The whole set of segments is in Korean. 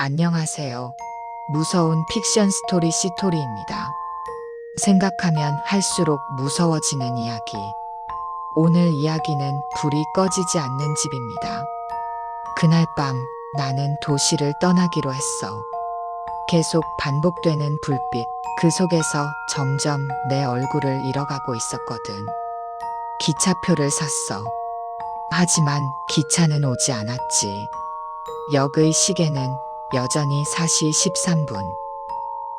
안녕하세요. 무서운 픽션 스토리 시토리입니다. 생각하면 할수록 무서워지는 이야기. 오늘 이야기는 불이 꺼지지 않는 집입니다. 그날 밤 나는 도시를 떠나기로 했어. 계속 반복되는 불빛, 그 속에서 점점 내 얼굴을 잃어가고 있었거든. 기차표를 샀어. 하지만 기차는 오지 않았지. 역의 시계는 여전히 4시 13분.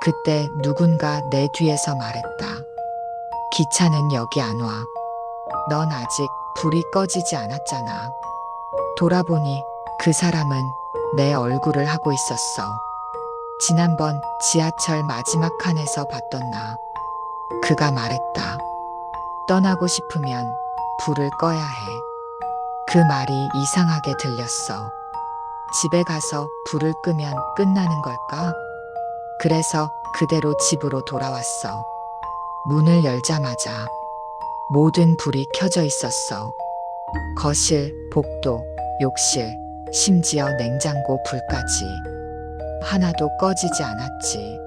그때 누군가 내 뒤에서 말했다. 기차는 여기 안 와. 넌 아직 불이 꺼지지 않았잖아. 돌아보니 그 사람은 내 얼굴을 하고 있었어. 지난번 지하철 마지막 칸에서 봤던 나. 그가 말했다. 떠나고 싶으면 불을 꺼야 해. 그 말이 이상하게 들렸어. 집에 가서 불을 끄면 끝나는 걸까? 그래서 그대로 집으로 돌아왔어. 문을 열자마자 모든 불이 켜져 있었어. 거실, 복도, 욕실, 심지어 냉장고 불까지. 하나도 꺼지지 않았지.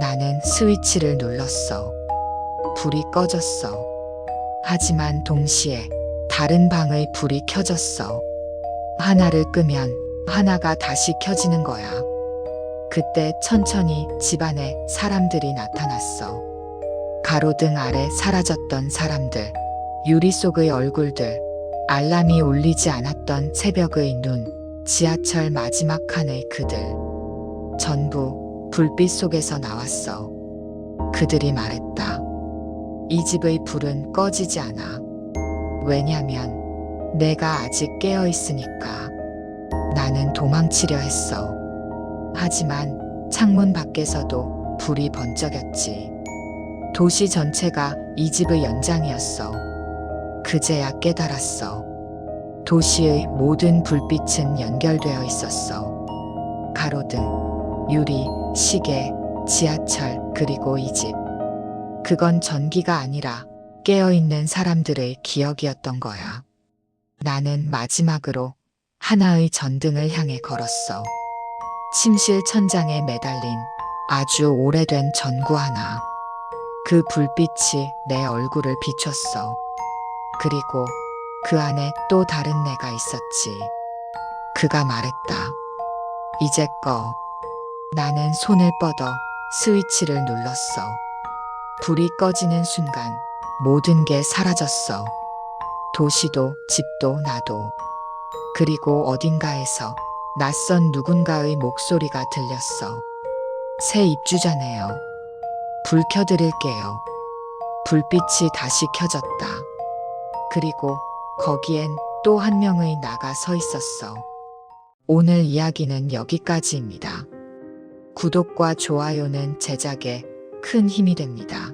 나는 스위치를 눌렀어. 불이 꺼졌어. 하지만 동시에 다른 방의 불이 켜졌어. 하나를 끄면 하나가 다시 켜지는 거야. 그때 천천히 집안에 사람들이 나타났어. 가로등 아래 사라졌던 사람들, 유리 속의 얼굴들, 알람이 울리지 않았던 새벽의 눈, 지하철 마지막 칸의 그들. 전부 불빛 속에서 나왔어. 그들이 말했다. 이 집의 불은 꺼지지 않아. 왜냐면 내가 아직 깨어 있으니까. 나는 도망치려 했어. 하지만 창문 밖에서도 불이 번쩍였지. 도시 전체가 이 집의 연장이었어. 그제야 깨달았어. 도시의 모든 불빛은 연결되어 있었어. 가로등, 유리, 시계, 지하철, 그리고 이 집. 그건 전기가 아니라 깨어있는 사람들의 기억이었던 거야. 나는 마지막으로 하나의 전등을 향해 걸었어. 침실 천장에 매달린 아주 오래된 전구 하나. 그 불빛이 내 얼굴을 비췄어. 그리고 그 안에 또 다른 내가 있었지. 그가 말했다. 이제 꺼. 나는 손을 뻗어 스위치를 눌렀어. 불이 꺼지는 순간 모든 게 사라졌어. 도시도 집도 나도. 그리고 어딘가에서 낯선 누군가의 목소리가 들렸어. 새 입주자네요. 불 켜드릴게요. 불빛이 다시 켜졌다. 그리고 거기엔 또 한 명의 나가 서 있었어. 오늘 이야기는 여기까지입니다. 구독과 좋아요는 제작에 큰 힘이 됩니다.